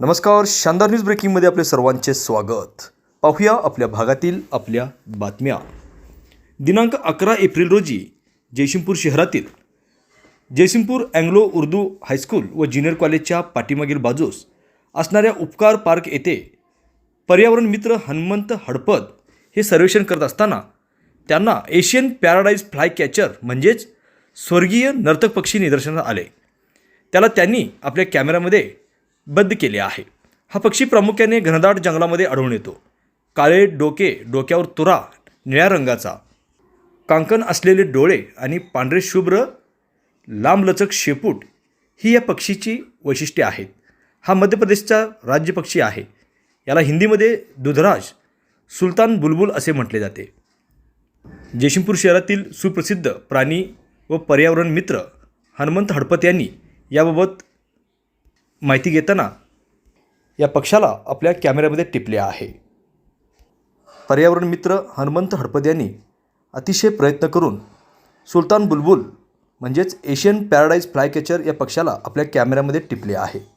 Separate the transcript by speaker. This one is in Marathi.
Speaker 1: नमस्कार शानदार न्यूज ब्रेकिंगमध्ये आपले सर्वांचे स्वागत. पाहूया आपल्या भागातील आपल्या बातम्या. दिनांक अकरा एप्रिल रोजी जयसिंगपूर शहरातील Jaysingpur Anglo Urdu high school व ज्युनियर कॉलेजच्या पाठीमागील बाजूस असणाऱ्या उपकार पार्क येथे पर्यावरण मित्र हनुमंत हडपद हे सर्वेक्षण करत असताना त्यांना एशियन पॅराडाईज फ्लाय कॅचर म्हणजेच स्वर्गीय नर्तक पक्षी निदर्शनात आले. त्याला त्यांनी आपल्या कॅमेऱ्यामध्ये बद्ध केले आहे. हा पक्षी प्रामुख्याने घनदाट जंगलामध्ये आढळून येतो. काळे डोके डोक्यावर तुरा निळ्या रंगाचा. कांकण असलेले डोळे आणि पांढरे शुभ्र लांबलचक शेपूट ही या पक्षीची वैशिष्ट्ये आहेत. हा मध्य प्रदेशचा राज्य पक्षी आहे. याला हिंदीमध्ये दुधराज सुलतान बुलबुल असे म्हटले जाते. जयसिंगपूर शहरातील सुप्रसिद्ध प्राणी व पर्यावरण मित्र हनुमंत हडपत यांनी याबाबत माहिती घेताना या पक्षाला आपल्या कॅमेऱ्यामध्ये टिपले आहे. पर्यावरण मित्र हनुमंत हडपद यांनी अतिशय प्रयत्न करून सुलतान बुलबुल म्हणजेच एशियन पॅराडाईज फ्लायकॅचर या पक्षाला आपल्या कॅमेऱ्यामध्ये टिपले आहे.